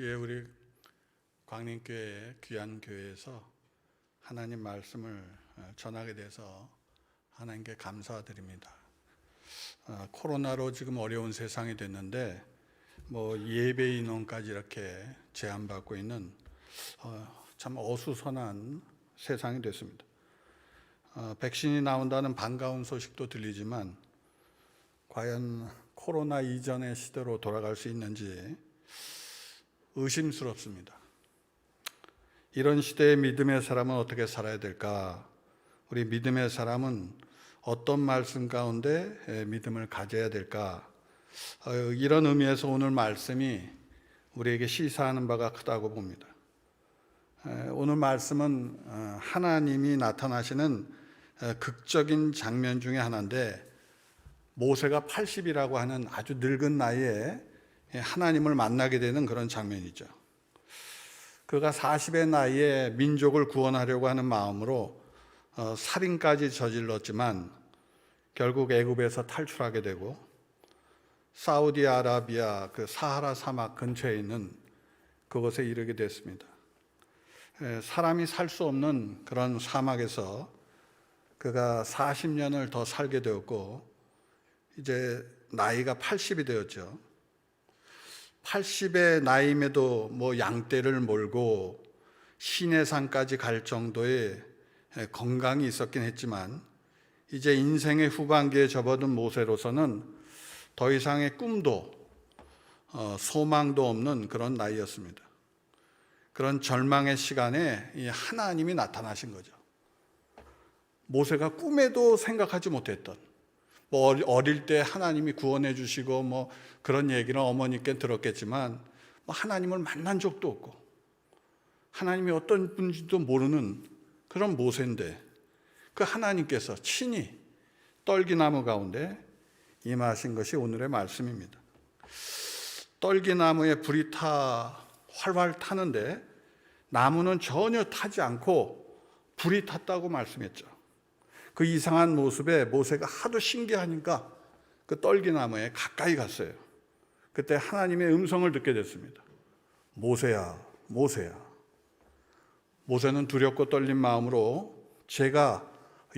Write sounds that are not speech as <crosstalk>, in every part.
예, 우리 광림교회 귀한 교회에서 하나님 말씀을 어, 전하게 돼서 하나님께 감사드립니다. 어, 코로나로 지금 어려운 세상이 됐는데 뭐 예배 인원까지 이렇게 제한받고 있는 어, 참 어수선한 세상이 됐습니다. 어, 백신이 나온다는 반가운 소식도 들리지만 과연 코로나 이전의 시대로 돌아갈 수 있는지 의심스럽습니다. 이런 시대의 믿음의 사람은 어떻게 살아야 될까? 우리 믿음의 사람은 어떤 말씀 가운데 에, 믿음을 가져야 될까? 어, 이런 의미에서 오늘 말씀이 우리에게 시사하는 바가 크다고 봅니다. 에, 오늘 말씀은 어, 하나님이 나타나시는 에, 극적인 장면 중에 하나인데 모세가 80이라고 하는 아주 늙은 나이에 하나님을 만나게 되는 그런 장면이죠. 그가 40의 나이에 민족을 구원하려고 하는 마음으로 어, 살인까지 저질렀지만 결국 애굽에서 탈출하게 되고 사우디아라비아 그 사하라 사막 근처에 있는 그곳에 이르게 됐습니다. 에, 사람이 살 수 없는 그런 사막에서 그가 40년을 더 살게 되었고 이제 나이가 80이 되었죠. 80의 나이임에도 뭐 양떼를 몰고 시내산까지 갈 정도의 건강이 있었긴 했지만 이제 인생의 후반기에 접어든 모세로서는 더 이상의 꿈도 어, 소망도 없는 그런 나이였습니다. 그런 절망의 시간에 이 하나님이 나타나신 거죠. 모세가 꿈에도 생각하지 못했던 뭐 어릴 때 하나님이 구원해 주시고 뭐 그런 얘기는 어머니께 들었겠지만 뭐 하나님을 만난 적도 없고 하나님이 어떤 분인지도 모르는 그런 모세인데 그 하나님께서 친히 떨기나무 가운데 임하신 것이 오늘의 말씀입니다. 떨기나무에 불이 타 활활 타는데 나무는 전혀 타지 않고 불이 탔다고 말씀했죠. 그 이상한 모습에 모세가 하도 신기하니까 그 떨기나무에 가까이 갔어요. 그때 하나님의 음성을 듣게 됐습니다. 모세야, 모세야. 모세는 두렵고 떨린 마음으로 제가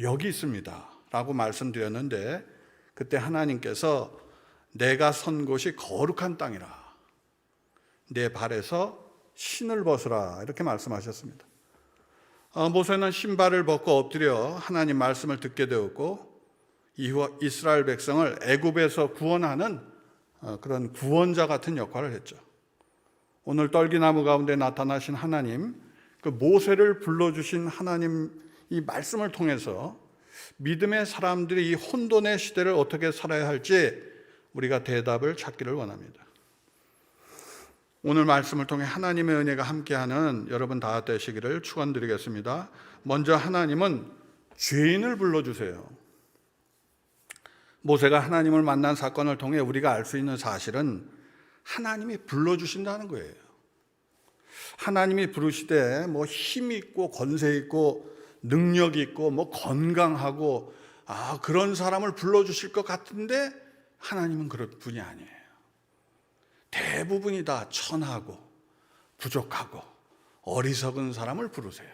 여기 있습니다. 라고 말씀드렸는데 그때 하나님께서 내가 선 곳이 거룩한 땅이라. 내 발에서 신을 벗으라. 이렇게 말씀하셨습니다. 어, 모세는 신발을 벗고 엎드려 하나님 말씀을 듣게 되었고 이스라엘 백성을 애굽에서 구원하는 어, 그런 구원자 같은 역할을 했죠. 오늘 떨기나무 가운데 나타나신 하나님, 그 모세를 불러주신 하나님 이 말씀을 통해서 믿음의 사람들이 이 혼돈의 시대를 어떻게 살아야 할지 우리가 대답을 찾기를 원합니다. 오늘 말씀을 통해 하나님의 은혜가 함께하는 여러분 다 되시기를 축원드리겠습니다. 먼저 하나님은 죄인을 불러주세요. 모세가 하나님을 만난 사건을 통해 우리가 알 수 있는 사실은 하나님이 불러주신다는 거예요. 하나님이 부르시되 뭐 힘 있고 권세 있고 능력 있고 뭐 건강하고 아 그런 사람을 불러주실 것 같은데 하나님은 그런 분이 아니에요. 대부분이 다 천하고 부족하고 어리석은 사람을 부르세요.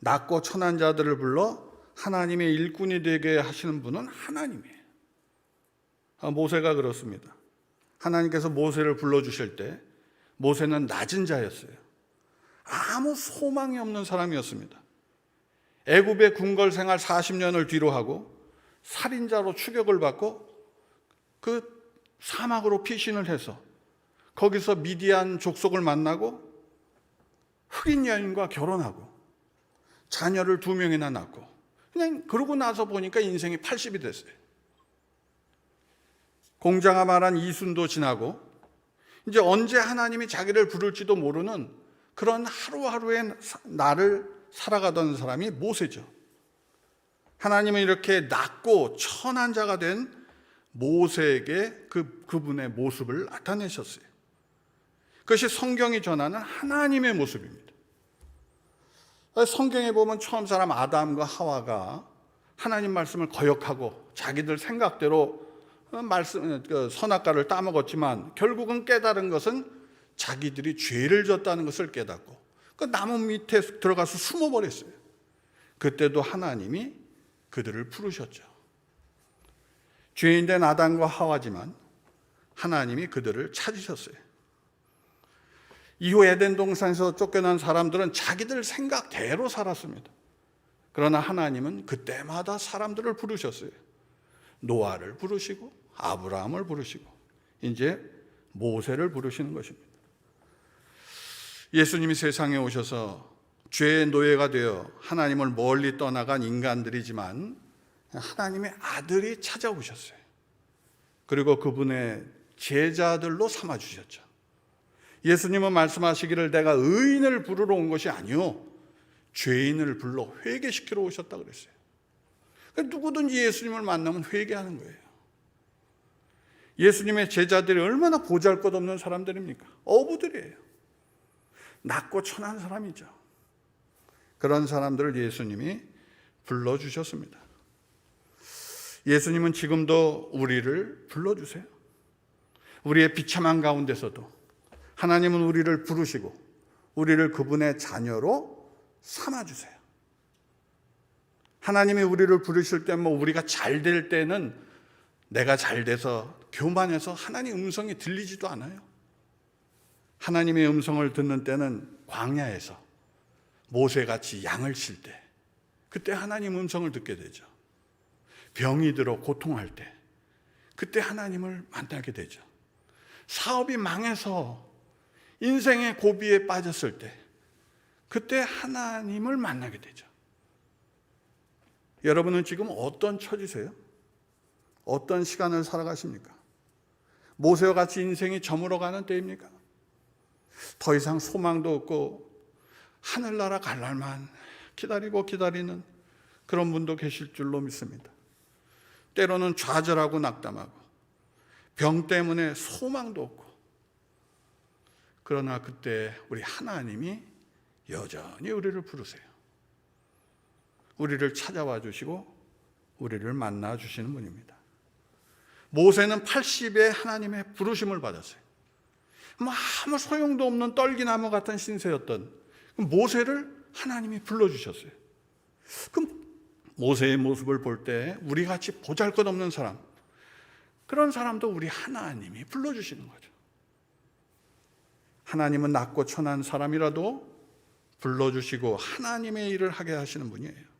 낮고 천한 자들을 불러 하나님의 일꾼이 되게 하시는 분은 하나님이에요. 아, 모세가 그렇습니다. 하나님께서 모세를 불러주실 때 모세는 낮은 자였어요. 아무 소망이 없는 사람이었습니다. 애굽의 궁궐 생활 40년을 뒤로 하고 살인자로 추격을 받고 그 사막으로 피신을 해서 거기서 미디안 족속을 만나고 흑인 여인과 결혼하고 자녀를 두 명이나 낳고 그냥 그러고 나서 보니까 인생이 80이 됐어요. 공자가 말한 이순도 지나고 이제 언제 하나님이 자기를 부를지도 모르는 그런 하루하루의 나를 살아가던 사람이 모세죠. 하나님은 이렇게 낮고 천한 자가 된 모세에게 그, 그분의 모습을 나타내셨어요. 그것이 성경이 전하는 하나님의 모습입니다. 성경에 보면 처음 사람 아담과 하와가 하나님 말씀을 거역하고 자기들 생각대로 말씀 그 선악과를 따먹었지만 결국은 깨달은 것은 자기들이 죄를 졌다는 것을 깨닫고 그 나무 밑에 들어가서 숨어버렸어요. 그때도 하나님이 그들을 부르셨죠. 죄인된 아담과 하와지만 하나님이 그들을 찾으셨어요. 이후 에덴 동산에서 쫓겨난 사람들은 자기들 생각대로 살았습니다. 그러나 하나님은 그때마다 사람들을 부르셨어요. 노아를 부르시고 아브라함을 부르시고 이제 모세를 부르시는 것입니다. 예수님이 세상에 오셔서 죄의 노예가 되어 하나님을 멀리 떠나간 인간들이지만 하나님의 아들이 찾아오셨어요. 그리고 그분의 제자들로 삼아 주셨죠. 예수님은 말씀하시기를 내가 의인을 부르러 온 것이 아니요 죄인을 불러 회개시키러 오셨다 그랬어요. 그러니까 누구든지 예수님을 만나면 회개하는 거예요. 예수님의 제자들이 얼마나 보잘것없는 사람들입니까? 어부들이에요. 낮고 천한 사람이죠. 그런 사람들을 예수님이 불러 주셨습니다. 예수님은 지금도 우리를 불러주세요. 우리의 비참한 가운데서도 하나님은 우리를 부르시고 우리를 그분의 자녀로 삼아주세요. 하나님이 우리를 부르실 때 뭐 우리가 잘 될 때는 내가 잘 돼서 교만해서 하나님 음성이 들리지도 않아요. 하나님의 음성을 듣는 때는 광야에서 모세같이 양을 칠 때, 그때 하나님 음성을 듣게 되죠. 병이 들어 고통할 때, 그때 하나님을 만나게 되죠. 사업이 망해서 인생의 고비에 빠졌을 때, 그때 하나님을 만나게 되죠. 여러분은 지금 어떤 처지세요? 어떤 시간을 살아가십니까? 모세와 같이 인생이 저물어가는 때입니까? 더 이상 소망도 없고 하늘나라 갈 날만 기다리고 기다리는 그런 분도 계실 줄로 믿습니다. 때로는 좌절하고 낙담하고 병 때문에 소망도 없고 그러나 그때 우리 하나님이 여전히 우리를 부르세요. 우리를 찾아와 주시고 우리를 만나 주시는 분입니다. 모세는 80에 하나님의 부르심을 받았어요. 뭐 아무 소용도 없는 떨기나무 같은 신세였던 모세를 하나님이 불러주셨어요. 그럼 모세의 모습을 볼 때 우리 같이 보잘 것 없는 사람, 그런 사람도 우리 하나님이 불러주시는 거죠. 하나님은 낮고 천한 사람이라도 불러주시고 하나님의 일을 하게 하시는 분이에요.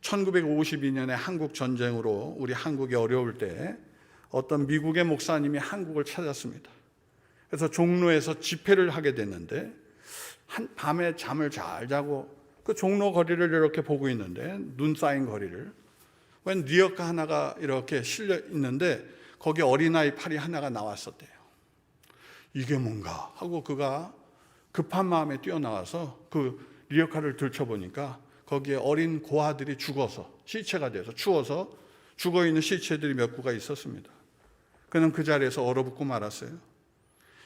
1952년에 한국 전쟁으로 우리 한국이 어려울 때 어떤 미국의 목사님이 한국을 찾았습니다. 그래서 종로에서 집회를 하게 됐는데 한 밤에 잠을 잘 자고 그 종로 거리를 이렇게 보고 있는데 눈 쌓인 거리를 웬 리어카 하나가 이렇게 실려 있는데 거기 어린아이 팔이 하나가 나왔었대요. 이게 뭔가 하고 그가 급한 마음에 뛰어나와서 그 리어카를 들춰보니까 거기에 어린 고아들이 죽어서 시체가 돼서 추워서 죽어 있는 시체들이 몇 구가 있었습니다. 그는 그 자리에서 얼어붙고 말았어요.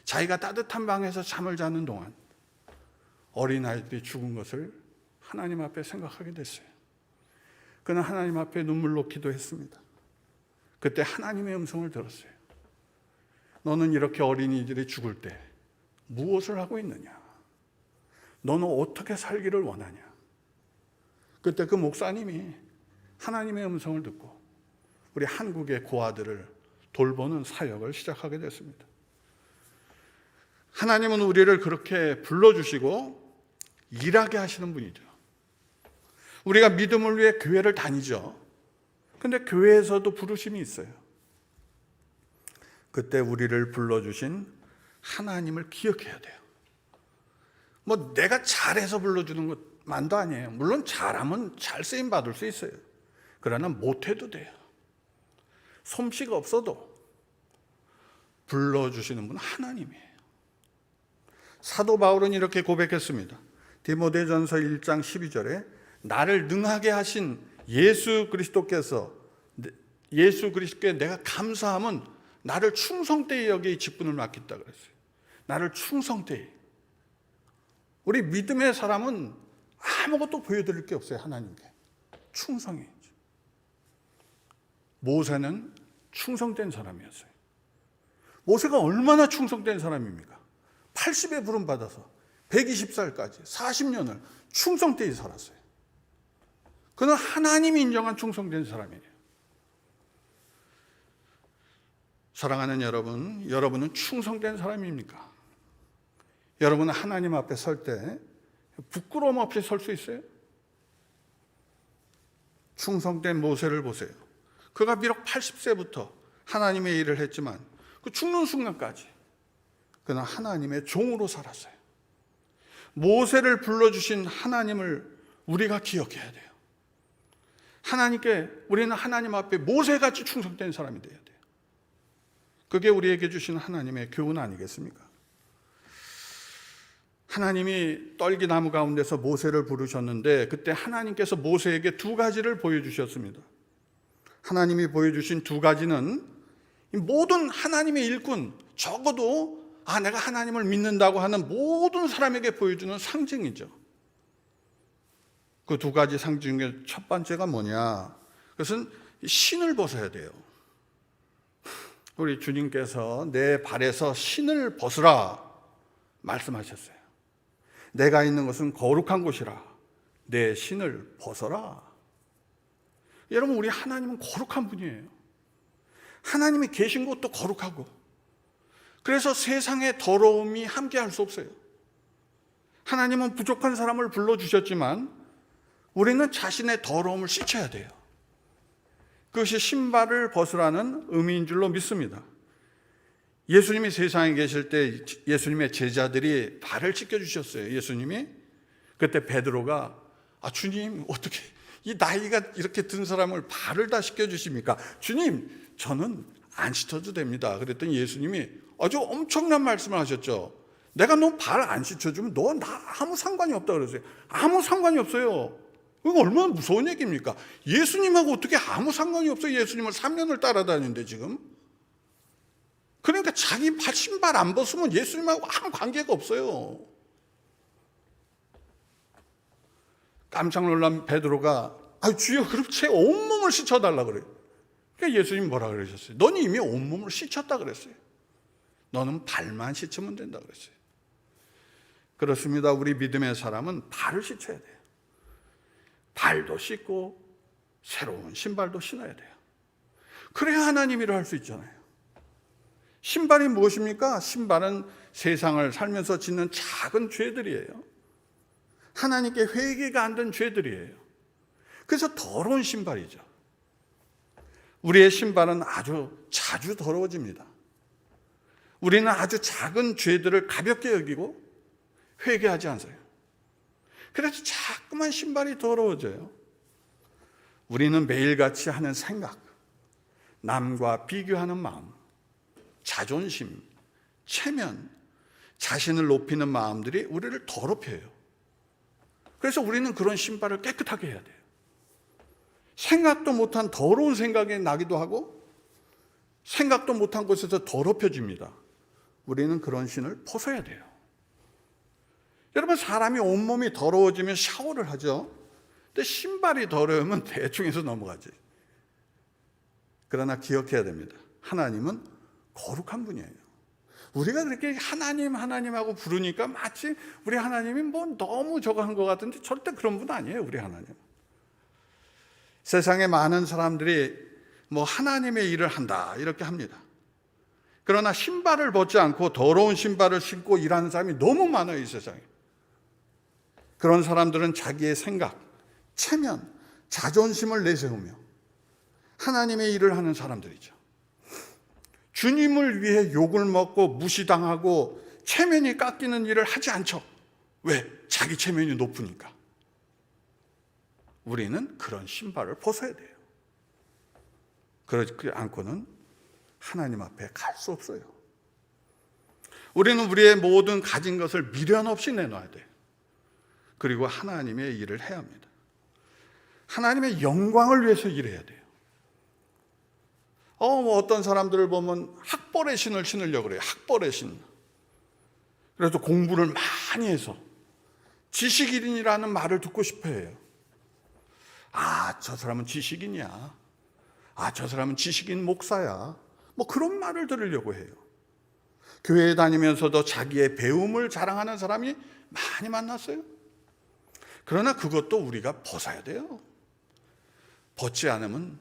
자기가 따뜻한 방에서 잠을 자는 동안 어린아이들이 죽은 것을 하나님 앞에 생각하게 됐어요. 그는 하나님 앞에 눈물로 기도했습니다. 그때 하나님의 음성을 들었어요. 너는 이렇게 어린이들이 죽을 때 무엇을 하고 있느냐? 너는 어떻게 살기를 원하냐? 그때 그 목사님이 하나님의 음성을 듣고 우리 한국의 고아들을 돌보는 사역을 시작하게 됐습니다. 하나님은 우리를 그렇게 불러주시고 일하게 하시는 분이죠. 우리가 믿음을 위해 교회를 다니죠. 근데 교회에서도 부르심이 있어요. 그때 우리를 불러주신 하나님을 기억해야 돼요. 뭐 내가 잘해서 불러주는 것만도 아니에요. 물론 잘하면 잘 쓰임 받을 수 있어요. 그러나 못해도 돼요. 솜씨가 없어도 불러주시는 분은 하나님이에요. 사도 바울은 이렇게 고백했습니다. 디모데전서 1장 12절에 나를 능하게 하신 예수 그리스도께서 예수 그리스도께 내가 감사함은 나를 충성되이 여기 직분을 맡겼다 그랬어요. 나를 충성되이. 우리 믿음의 사람은 아무것도 보여드릴 게 없어요, 하나님께. 충성이죠. 모세는 충성된 사람이었어요. 모세가 얼마나 충성된 사람입니까? 80에 부름받아서 120살까지 40년을 충성되이 살았어요. 그는 하나님이 인정한 충성된 사람이에요. 사랑하는 여러분, 여러분은 충성된 사람입니까? 여러분은 하나님 앞에 설 때 부끄러움 없이 설 수 있어요? 충성된 모세를 보세요. 그가 비록 80세부터 하나님의 일을 했지만 그 죽는 순간까지 그는 하나님의 종으로 살았어요. 모세를 불러주신 하나님을 우리가 기억해야 돼요. 하나님께 우리는 하나님 앞에 모세같이 충성된 사람이 돼야 돼요. 그게 우리에게 주신 하나님의 교훈 아니겠습니까? 하나님이 떨기나무 가운데서 모세를 부르셨는데 그때 하나님께서 모세에게 두 가지를 보여주셨습니다. 하나님이 보여주신 두 가지는 이 모든 하나님의 일꾼 적어도 아 내가 하나님을 믿는다고 하는 모든 사람에게 보여주는 상징이죠. 그 두 가지 상징 중에 첫 번째가 뭐냐? 그것은 신을 벗어야 돼요. 우리 주님께서 내 발에서 신을 벗으라 말씀하셨어요. 내가 있는 것은 거룩한 곳이라 내 신을 벗어라. 여러분 우리 하나님은 거룩한 분이에요. 하나님이 계신 곳도 거룩하고 그래서 세상의 더러움이 함께 할 수 없어요. 하나님은 부족한 사람을 불러 주셨지만 우리는 자신의 더러움을 씻어야 돼요. 그것이 신발을 벗으라는 의미인 줄로 믿습니다. 예수님이 세상에 계실 때 예수님의 제자들이 발을 씻겨 주셨어요. 예수님이 그때 베드로가 아 주님 어떻게 이 나이가 이렇게 든 사람을 발을 다 씻겨 주십니까? 주님 저는 안 씻어도 됩니다. 그랬더니 예수님이 아주 엄청난 말씀을 하셨죠. 내가 너 발 안 씻어주면 너 나 아무 상관이 없다 그러세요. 아무 상관이 없어요. 이거 얼마나 무서운 얘기입니까? 예수님하고 어떻게 아무 상관이 없어요? 예수님을 3년을 따라다니는데 지금. 그러니까 자기 발 신발 안 벗으면 예수님하고 아무 관계가 없어요. 깜짝 놀란 베드로가 아 주여 그럼 제 온몸을 씻어달라 그래요. 그러니까 예수님 뭐라 그러셨어요? 너는 이미 온몸을 씻었다 그랬어요. 너는 발만 씻으면 된다 그랬어요. 그렇습니다. 우리 믿음의 사람은 발을 씻어야 돼요. 발도 씻고 새로운 신발도 신어야 돼요. 그래야 하나님 일을 할 수 있잖아요. 신발이 무엇입니까? 신발은 세상을 살면서 짓는 작은 죄들이에요. 하나님께 회개가 안 된 죄들이에요. 그래서 더러운 신발이죠. 우리의 신발은 아주 자주 더러워집니다. 우리는 아주 작은 죄들을 가볍게 여기고 회개하지 않아요. 그래서 자꾸만 신발이 더러워져요. 우리는 매일같이 하는 생각, 남과 비교하는 마음, 자존심, 체면, 자신을 높이는 마음들이 우리를 더럽혀요. 그래서 우리는 그런 신발을 깨끗하게 해야 돼요. 생각도 못한 더러운 생각이 나기도 하고 생각도 못한 곳에서 더럽혀집니다. 우리는 그런 신을 벗어야 돼요. 여러분 사람이 온몸이 더러워지면 샤워를 하죠. 근데 신발이 더러우면 <laughs> 대충 해서 넘어가지. 그러나 기억해야 됩니다. 하나님은 거룩한 분이에요. 우리가 그렇게 하나님 하나님하고 부르니까 마치 우리 하나님이 뭐 너무 저거 한 것 같은데 절대 그런 분 아니에요. 우리 하나님. 세상에 많은 사람들이 뭐 하나님의 일을 한다 이렇게 합니다. 그러나 신발을 벗지 않고 더러운 신발을 신고 일하는 사람이 너무 많아요 이 세상에. 그런 사람들은 자기의 생각, 체면, 자존심을 내세우며 하나님의 일을 하는 사람들이죠. 주님을 위해 욕을 먹고 무시당하고 체면이 깎이는 일을 하지 않죠. 왜? 자기 체면이 높으니까. 우리는 그런 신발을 벗어야 돼요. 그러지 않고는 하나님 앞에 갈 수 없어요. 우리는 우리의 모든 가진 것을 미련 없이 내놔야 돼요. 그리고 하나님의 일을 해야 합니다. 하나님의 영광을 위해서 일해야 돼요. 어, 뭐 어떤 사람들을 보면 학벌의 신을 신으려고 그래요. 학벌의 신. 그래서 공부를 많이 해서 지식인이라는 말을 듣고 싶어 해요. 아, 저 사람은 지식인이야. 아, 저 사람은 지식인 목사야. 뭐 그런 말을 들으려고 해요. 교회 다니면서도 자기의 배움을 자랑하는 사람이 많이 만났어요. 그러나 그것도 우리가 벗어야 돼요. 벗지 않으면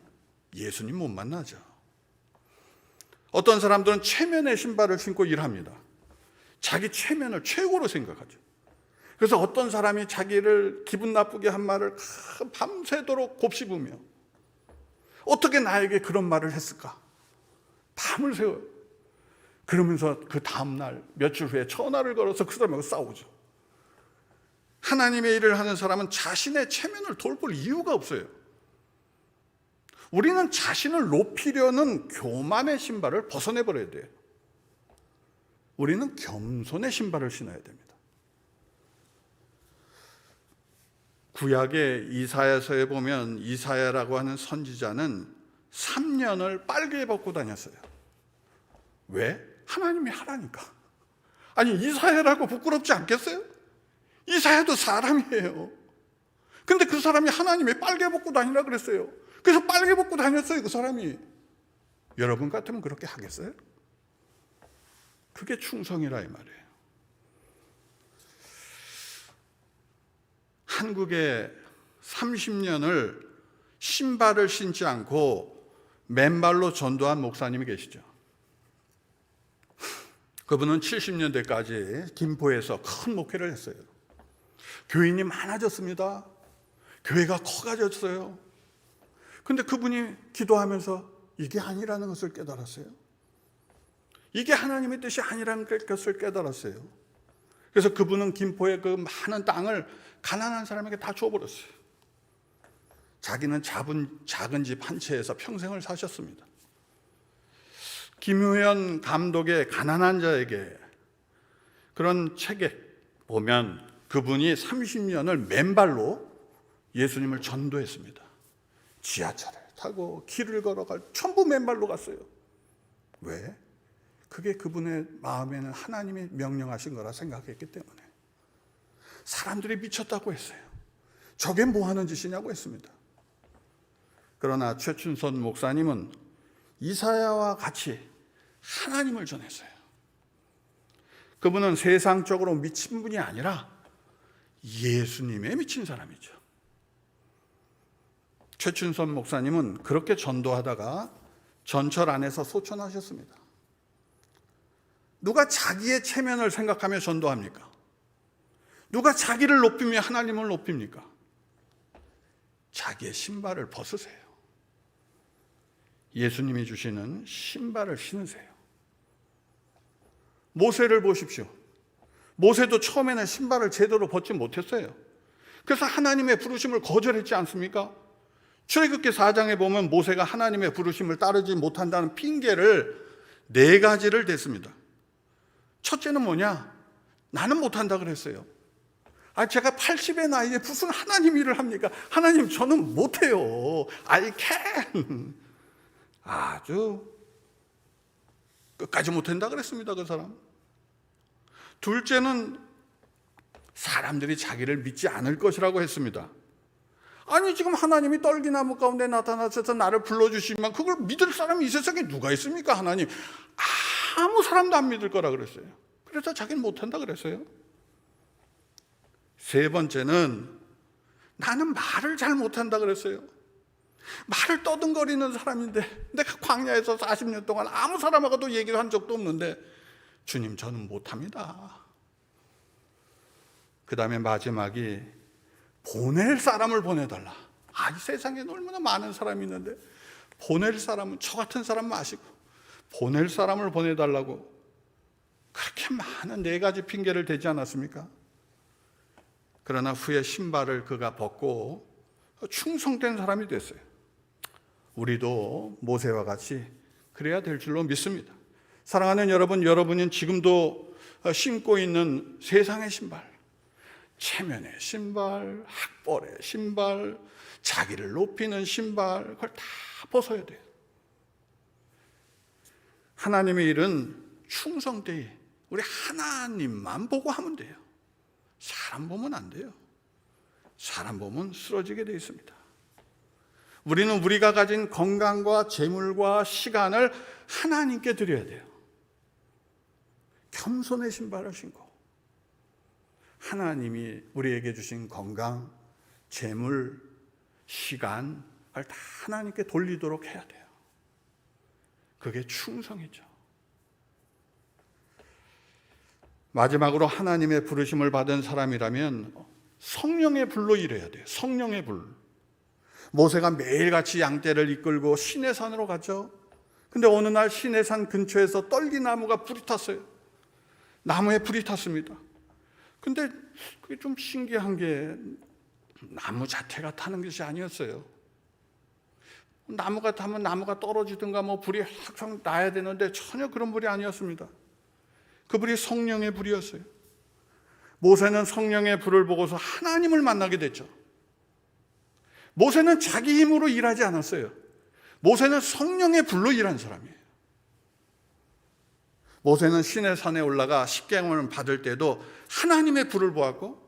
예수님 못 만나죠. 어떤 사람들은 체면의 신발을 신고 일합니다. 자기 체면을 최고로 생각하죠. 그래서 어떤 사람이 자기를 기분 나쁘게 한 말을 밤새도록 곱씹으며 어떻게 나에게 그런 말을 했을까? 밤을 새워요. 그러면서 그 다음날 며칠 후에 전화를 걸어서 그 사람하고 싸우죠. 하나님의 일을 하는 사람은 자신의 체면을 돌볼 이유가 없어요. 우리는 자신을 높이려는 교만의 신발을 벗어내버려야 돼요. 우리는 겸손의 신발을 신어야 됩니다. 구약의 이사야서에 보면 이사야라고 하는 선지자는 3년을 빨개 벗고 다녔어요. 왜? 하나님이 하라니까. 아니 이사야라고 부끄럽지 않겠어요? 이사야도 사람이에요. 근데 그 사람이 하나님이 빨개 벗고 다니라 그랬어요. 그래서 빨개 벗고 다녔어요, 그 사람이. 여러분 같으면 그렇게 하겠어요? 그게 충성이라 이 말이에요. 한국에 30년을 신발을 신지 않고 맨발로 전도한 목사님이 계시죠. 그분은 70년대까지 김포에서 큰 목회를 했어요. 교인이 많아졌습니다. 교회가 커가졌어요. 근데 그분이 기도하면서 이게 아니라는 것을 깨달았어요. 이게 하나님의 뜻이 아니라는 것을 깨달았어요. 그래서 그분은 김포의 그 많은 땅을 가난한 사람에게 다 줘버렸어요. 자기는 작은, 작은 집 한 채에서 평생을 사셨습니다. 김효연 감독의 가난한 자에게 그런 책에 보면 그분이 30년을 맨발로 예수님을 전도했습니다. 지하철을 타고 길을 걸어갈 전부 맨발로 갔어요. 왜? 그게 그분의 마음에는 하나님이 명령하신 거라 생각했기 때문에 사람들이 미쳤다고 했어요. 저게 뭐 하는 짓이냐고 했습니다. 그러나 최춘선 목사님은 이사야와 같이 하나님을 전했어요. 그분은 세상적으로 미친 분이 아니라 예수님에 미친 사람이죠. 최춘선 목사님은 그렇게 전도하다가 전철 안에서 소천하셨습니다. 누가 자기의 체면을 생각하며 전도합니까? 누가 자기를 높이며 하나님을 높입니까? 자기의 신발을 벗으세요. 예수님이 주시는 신발을 신으세요. 모세를 보십시오. 모세도 처음에는 신발을 제대로 벗지 못했어요. 그래서 하나님의 부르심을 거절했지 않습니까? 출애굽기 4장에 보면 모세가 하나님의 부르심을 따르지 못한다는 핑계를 네 가지를 댔습니다. 첫째는 뭐냐? 나는 못한다 그랬어요. 아, 제가 80의 나이에 무슨 하나님 일을 합니까? 하나님, 저는 못해요. I can. 아주 끝까지 못한다 그랬습니다, 그 사람. 둘째는 사람들이 자기를 믿지 않을 것이라고 했습니다. 아니, 지금 하나님이 떨기나무 가운데 나타나셔서 나를 불러주시면 그걸 믿을 사람이 이 세상에 누가 있습니까, 하나님? 아무 사람도 안 믿을 거라 그랬어요. 그래서 자기는 못한다 그랬어요. 세 번째는 나는 말을 잘 못한다 그랬어요. 말을 떠듬거리는 사람인데 내가 광야에서 40년 동안 아무 사람하고도 얘기를 한 적도 없는데 주님 저는 못합니다. 그 다음에 마지막이 보낼 사람을 보내달라. 아, 이 세상에 얼마나 많은 사람이 있는데 보낼 사람은 저 같은 사람 마시고 보낼 사람을 보내달라고 그렇게 많은 네 가지 핑계를 대지 않았습니까? 그러나 후에 신발을 그가 벗고 충성된 사람이 됐어요. 우리도 모세와 같이 그래야 될 줄로 믿습니다. 사랑하는 여러분, 여러분은 지금도 신고 있는 세상의 신발, 체면의 신발, 학벌의 신발, 자기를 높이는 신발, 그걸 다 벗어야 돼요. 하나님의 일은 충성되이 우리 하나님만 보고 하면 돼요. 사람 보면 안 돼요. 사람 보면 쓰러지게 되어 있습니다. 우리는 우리가 가진 건강과 재물과 시간을 하나님께 드려야 돼요. 겸손의 신발을 신고 하나님이 우리에게 주신 건강, 재물, 시간을 다 하나님께 돌리도록 해야 돼요. 그게 충성이죠. 마지막으로 하나님의 부르심을 받은 사람이라면 성령의 불로 일해야 돼요. 성령의 불. 모세가 매일같이 양떼를 이끌고 시내산으로 갔죠. 근데 어느 날 시내산 근처에서 떨기나무가 불이 탔어요. 나무에 불이 탔습니다. 근데 그게 좀 신기한 게 나무 자체가 타는 것이 아니었어요. 나무가 타면 나무가 떨어지든가 뭐 불이 확 나야 되는데 전혀 그런 불이 아니었습니다. 그 불이 성령의 불이었어요. 모세는 성령의 불을 보고서 하나님을 만나게 됐죠. 모세는 자기 힘으로 일하지 않았어요. 모세는 성령의 불로 일한 사람이에요. 모세는 신의 산에 올라가 십계명을 받을 때도 하나님의 불을 보았고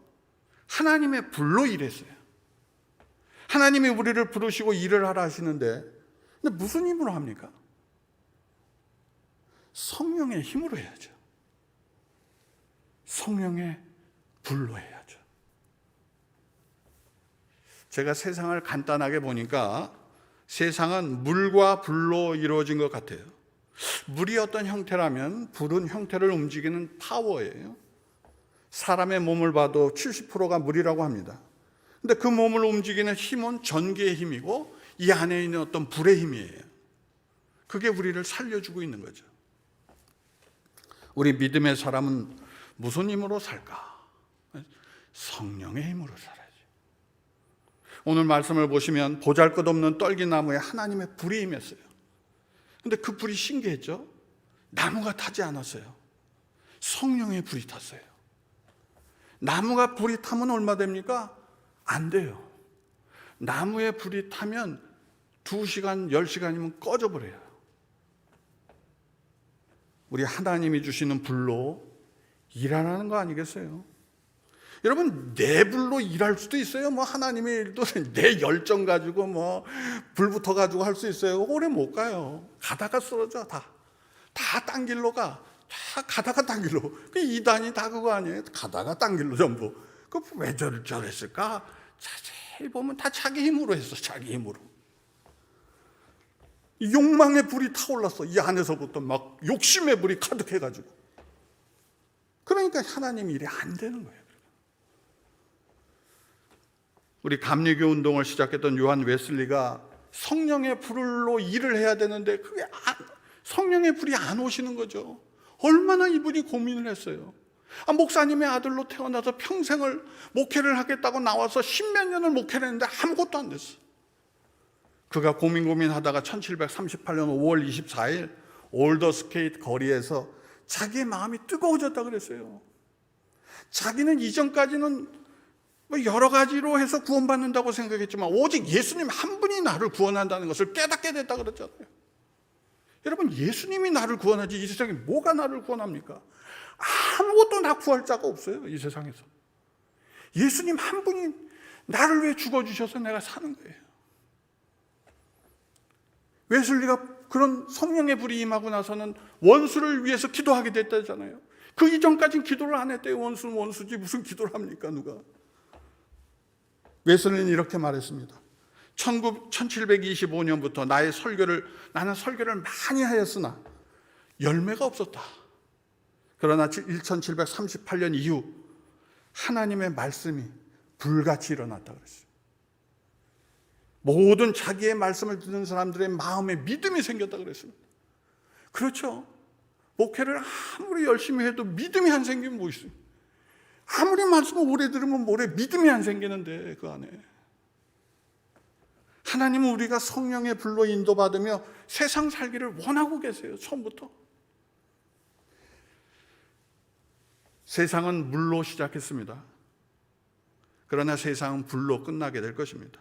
하나님의 불로 일했어요. 하나님이 우리를 부르시고 일을 하라 하시는데 근데 무슨 힘으로 합니까? 성령의 힘으로 해야죠. 성령의 불로 해야죠. 제가 세상을 간단하게 보니까 세상은 물과 불로 이루어진 것 같아요. 물이 어떤 형태라면 불은 형태를 움직이는 파워예요. 사람의 몸을 봐도 70%가 물이라고 합니다. 근데 그 몸을 움직이는 힘은 전기의 힘이고 이 안에 있는 어떤 불의 힘이에요. 그게 우리를 살려주고 있는 거죠. 우리 믿음의 사람은 무슨 힘으로 살까? 성령의 힘으로 살아야죠. 오늘 말씀을 보시면 보잘 것 없는 떨기나무에 하나님의 불이 임했어요. 근데 그 불이 신기했죠? 나무가 타지 않았어요. 성령의 불이 탔어요. 나무가 불이 타면 얼마 됩니까? 안 돼요. 나무에 불이 타면 2시간, 10시간이면 꺼져버려요. 우리 하나님이 주시는 불로 일하라는 거 아니겠어요? 여러분 내 불로 일할 수도 있어요. 뭐 하나님의 일도 <laughs> 내 열정 가지고 뭐 불부터 가지고 할 수 있어요. 오래 못 가요. 가다가 쓰러져 다. 다 딴 길로 가. 다 가다가 딴 길로. 그 이단이 다 그거 아니에요. 가다가 딴 길로 전부. 그 왜 저를 저랬을까? 자세히 보면 다 자기 힘으로 했어. 자기 힘으로. 욕망의 불이 타올랐어. 이 안에서부터 막 욕심의 불이 가득해 가지고. 그러니까 하나님 일이 안 되는 거예요. 우리 감리교 운동을 시작했던 요한 웨슬리가 성령의 불로 일을 해야 되는데 그게 안, 성령의 불이 안 오시는 거죠. 얼마나 이분이 고민을 했어요. 아, 목사님의 아들로 태어나서 평생을 목회를 하겠다고 나와서 십몇 년을 목회를 했는데 아무것도 안 됐어. 그가 고민 고민하다가 1738년 5월 24일 올더스케이트 거리에서 자기의 마음이 뜨거워졌다 그랬어요. 자기는 이전까지는 뭐 여러 가지로 해서 구원받는다고 생각했지만 오직 예수님 한 분이 나를 구원한다는 것을 깨닫게 됐다 그랬잖아요. 여러분 예수님이 나를 구원하지 이 세상에 뭐가 나를 구원합니까? 아무것도 나 구할 자가 없어요 이 세상에서. 예수님 한 분이 나를 왜 죽어 주셔서 내가 사는 거예요. 웨슬리가 그런 성령의 불이 임하고 나서는 원수를 위해서 기도하게 됐다잖아요. 그 이전까지는 기도를 안 했대요. 원수는 원수지 무슨 기도를 합니까 누가? 웨슬리는 이렇게 말했습니다. 1725년부터 나의 설교를 나는 설교를 많이 하였으나 열매가 없었다. 그러나 1738년 이후 하나님의 말씀이 불같이 일어났다 그랬어요. 모든 자기의 말씀을 듣는 사람들의 마음에 믿음이 생겼다 그랬습니다. 그렇죠. 목회를 아무리 열심히 해도 믿음이 안 생기면 뭐 있어요? 아무리 말씀을 오래 들으면 뭐래 믿음이 안 생기는데 그 안에. 하나님은 우리가 성령의 불로 인도받으며 세상 살기를 원하고 계세요 처음부터. 세상은 물로 시작했습니다. 그러나 세상은 불로 끝나게 될 것입니다.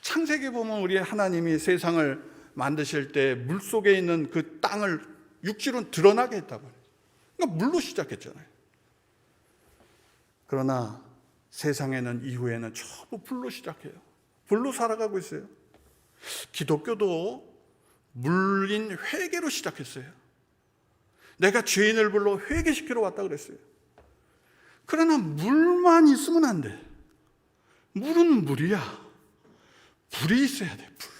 창세기 보면 우리 하나님이 세상을 만드실 때 물 속에 있는 그 땅을 육지로 드러나게 했다고요. 그러니까 물로 시작했잖아요 그러나 세상에는 이후에는 전부 불로 시작해요. 불로 살아가고 있어요. 기독교도 물린 회개로 시작했어요. 내가 죄인을 불러 회개시키러 왔다 그랬어요. 그러나 물만 있으면 안 돼. 물은 물이야. 불이 있어야 돼, 불.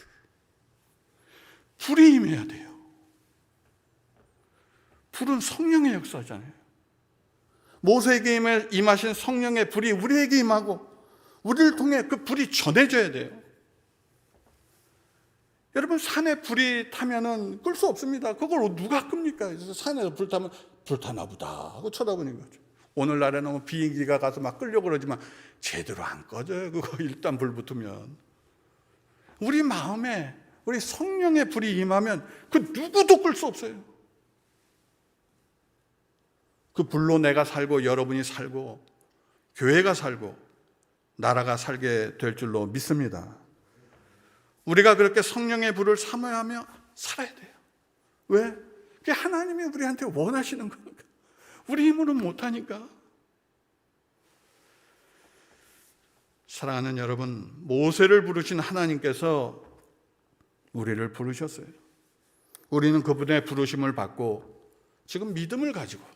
불이 임해야 돼요. 불은 성령의 역사잖아요. 모세에게 임하- 임하신 성령의 불이 우리에게 임하고 우리를 통해 그 불이 전해져야 돼요. 여러분 산에 불이 타면은 끌 수 없습니다. 그걸 누가 끕니까? 산에서 불 타면 불 타나 보다 하고 쳐다보는 거죠. 오늘날에는 뭐 비행기가 가서 막 끌려고 그러지만 제대로 안 꺼져요. 그거 <laughs> 일단 불 붙으면. 우리 마음에 우리 성령의 불이 임하면 그 누구도 끌 수 없어요. 그 불로 내가 살고 여러분이 살고 교회가 살고 나라가 살게 될 줄로 믿습니다. 우리가 그렇게 성령의 불을 사모하며 살아야 돼요. 왜? 그게 하나님이 우리한테 원하시는 거니까. 우리 힘으로는 못하니까. 사랑하는 여러분, 모세를 부르신 하나님께서 우리를 부르셨어요. 우리는 그분의 부르심을 받고 지금 믿음을 가지고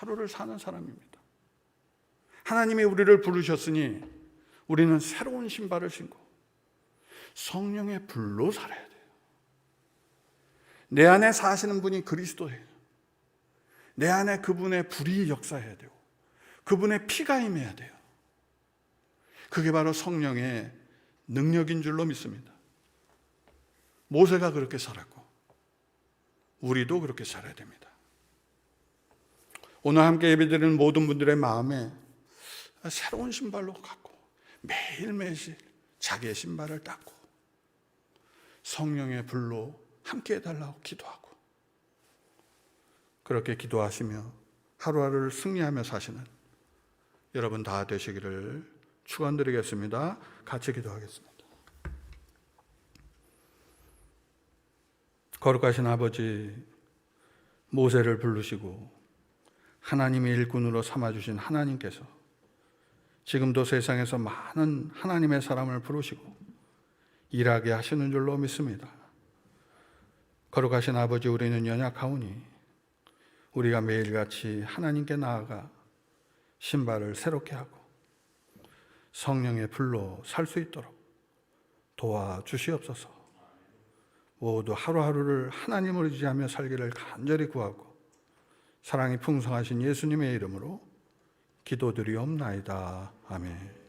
하루하루를 사는 사람입니다. 하나님이 우리를 부르셨으니 우리는 새로운 신발을 신고 성령의 불로 살아야 돼요. 내 안에 사시는 분이 그리스도예요. 내 안에 그분의 불이 역사해야 되고 그분의 피가 임해야 돼요. 그게 바로 성령의 능력인 줄로 믿습니다. 모세가 그렇게 살았고 우리도 그렇게 살아야 됩니다. 오늘 함께 예배드리는 모든 분들의 마음에 새로운 신발로 갖고 매일매일 자기의 신발을 닦고 성령의 불로 함께 해달라고 기도하고 그렇게 기도하시며 하루하루를 승리하며 사시는 여러분 다 되시기를 축원드리겠습니다. 같이 기도하겠습니다. 거룩하신 아버지 모세를 부르시고 하나님의 일꾼으로 삼아 주신 하나님께서 지금도 세상에서 많은 하나님의 사람을 부르시고 일하게 하시는 줄로 믿습니다. 거룩하신 아버지 우리는 연약하오니 우리가 매일같이 하나님께 나아가 신발을 새롭게 하고 성령의 불로 살 수 있도록 도와주시옵소서. 모두 하루하루를 하나님을 의지하며 살기를 간절히 구하고 사랑이 풍성하신 예수님의 이름으로 기도드리옵나이다. 아멘.